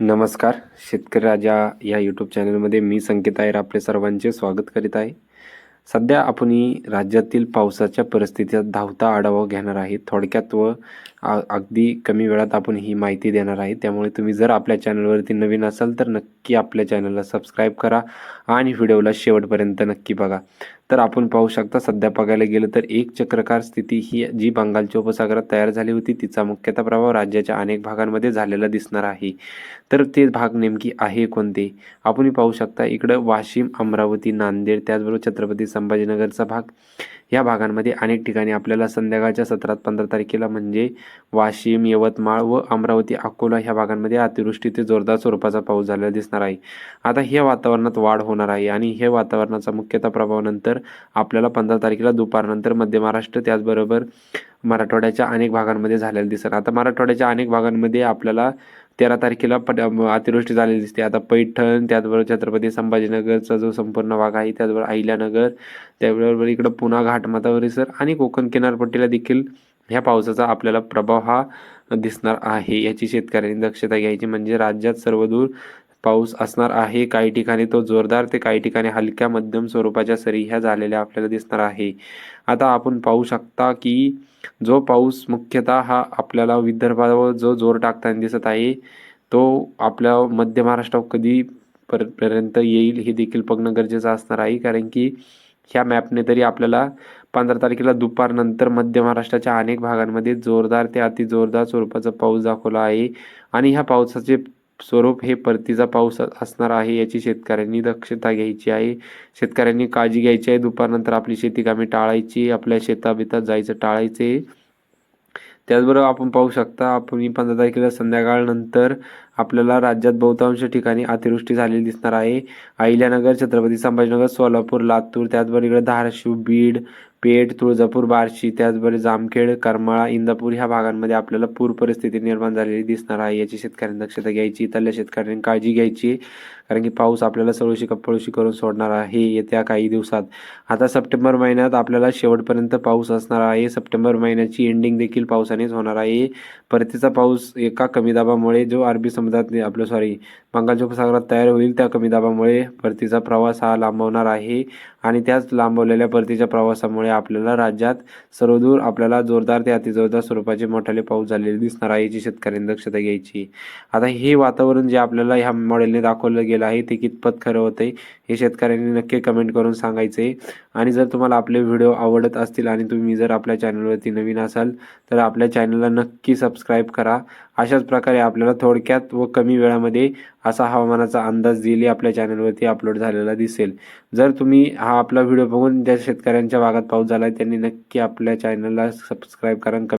नमस्कार. शेतकरी राजा या यूट्यूब चॅनलमध्ये मी संकेत आहे आपले सर्वांचे स्वागत करीत आहे. सध्या आपण राज्यातील पावसाच्या परिस्थितीचा धावता आढावा घेणार आहे. थोडक्यात व आ- अगदी कमी वेळात आपण ही माहिती देणार आहे. त्यामुळे तुम्ही जर आपल्या चॅनलवरती नवीन असाल तर नक्की आपल्या चॅनलला सबस्क्राईब करा आणि व्हिडिओला शेवटपर्यंत नक्की बघा. तर आपण पाहू शकता सध्या बघायला गेलं तर एक चक्रकार स्थिती ही जी बंगालच्या उपसागरात तयार झाली होती तिचा मुख्यतः प्रभाव राज्याच्या अनेक भागांमध्ये झालेला दिसणार आहे. तर ते भाग नेमकी आहे कोणते? आपण पाहू शकता इकडं वाशिम अमरावती नांदेड त्याचबरोबर छत्रपती संभाजीनगरचा भाग. या भागांमध्ये अनेक ठिकाणी आपल्याला संध्याकाळच्या सत्रात पंधरा तारखेला म्हणजे वाशिम यवतमाळ व अमरावती अकोला ह्या भागांमध्ये अतिवृष्टी ते जोरदार स्वरूपाचा पाऊस झालेला दिसणार आहे. आता ह्या वातावरणात वाढ होणार आहे आणि हे वातावरणाचा मुख्यतः प्रभाव नंतर आपल्याला पंधरा तारखेला दुपारनंतर मध्य महाराष्ट्र त्याचबरोबर मराठवाड्याच्या अनेक भागांमध्ये झालेलं दिसणार. आता मराठवाड्याच्या अनेक भागांमध्ये आपल्याला तेरा तारखेला पट अतिवृष्टी झालेली दिसते. आता पैठण त्याचबरोबर छत्रपती संभाजीनगरचा जो संपूर्ण भाग आहे त्याचबरोबर अहिल्यानगर त्याबरोबर इकडं पुन्हा घाटमाथा परिसर आणि कोकण किनारपट्टीला देखील ह्या पावसाचा आपल्याला प्रभाव हा दिसणार आहे. याची शेतकऱ्यांनी दक्षता घ्यायची म्हणजे राज्यात सर्वदूर पाऊस असणार आहे. काही ठिकाणी तो जोरदार ते काही ठिकाणी हलक्या मध्यम स्वरूपाच्या सरी ह्या झालेल्या आपल्याला दिसणार आहे. आता आपण पाहू शकता की जो पाऊस मुख्यतः हा आपल्याला विदर्भावर जो जोर टाकताना दिसत आहे तो आपल्या मध्य महाराष्ट्रावर कधी पर पर्यंत येईल हे देखील बघणं गरजेचं असणार आहे. कारण की ह्या मॅपने तरी आपल्याला पंधरा तारखेला दुपारनंतर मध्य महाराष्ट्राच्या अनेक भागांमध्ये जोरदार ते अति जोरदार स्वरूपाचा पाऊस दाखवला आहे. आणि ह्या पावसाचे स्वरूप हे परतीचा पाऊस असणार आहे याची शेतकऱ्यांनी दक्षता घ्यायची आहे. शेतकऱ्यांनी काळजी घ्यायची आहे. दुपारनंतर आपली शेती कामे टाळायची आपल्या शेताबितात जायचं टाळायचे. त्याचबरोबर आपण पाहू शकता आपण पंधरा तारखेला संध्याकाळनंतर आपल्याला राज्यात बहुतांश ठिकाणी अतिवृष्टी झालेली दिसणार आहे. अहिल्यानगर छत्रपती संभाजीनगर सोलापूर लातूर त्याचबरोबर इकडे धाराशिव बीड पेठ तुळजापूर बार्शी त्याचबरोबर जामखेड करमाळा इंदापूर ह्या भागांमध्ये आपल्याला पूर परिस्थिती निर्माण झालेली दिसणार आहे. याची शेतकऱ्यांनी दक्षता घ्यायची इथल्या शेतकऱ्यांनी काळजी घ्यायची. कारण की पाऊस आपल्याला सळूशी कप्पळूशी करून सोडणार आहे येत्या काही दिवसात. आता सप्टेंबर महिन्यात आपल्याला शेवटपर्यंत पाऊस असणार आहे. सप्टेंबर महिन्याची एंडिंग देखील पावसानेच होणार आहे. परतीचा पाऊस एका कमी दाबामुळे जो अरबी समुद्रात आपलं सॉरी बंगालच्या उपसागरात तयार होईल त्या कमी दाबामुळे परतीचा प्रवास हा लांबवणार आहे. आणि त्याच लांबवलेल्या परतीच्या प्रवासामुळे आपल्याला राज्यात सर्वदूर आपल्याला जोरदार ते अतिजोरदार स्वरूपाचे मोठाले पाऊस झालेले दिसणार आहे याची शेतकऱ्यांनी दक्षता घ्यायची. आता हे वातावरण जे आपल्याला ह्या मॉडेलने दाखवलं गेलं आहे ते कितपत खरं होतं आहे हे शेतकऱ्यांनी नक्की कमेंट करून सांगायचे आणि जर तुम्हाला आपले व्हिडिओ आवडत असतील आणि तुम्ही जर आपल्या चॅनलवरती नवीन असाल तर आपल्या चॅनलला नक्की सबस्क्राईब करा. अशाच प्रकारे आपल्याला थोडक्यात व कमी वेळामध्ये असा हवामानाचा अंदाज दिली आपल्या चॅनलवरती अपलोड झालेला दिसेल. जर तुम्ही हा आपला व्हिडिओ बघून ज्या शेतकऱ्यांच्या भागात पाऊस झाला आहे त्यांनी नक्की आपल्या चॅनलला सबस्क्राईब करा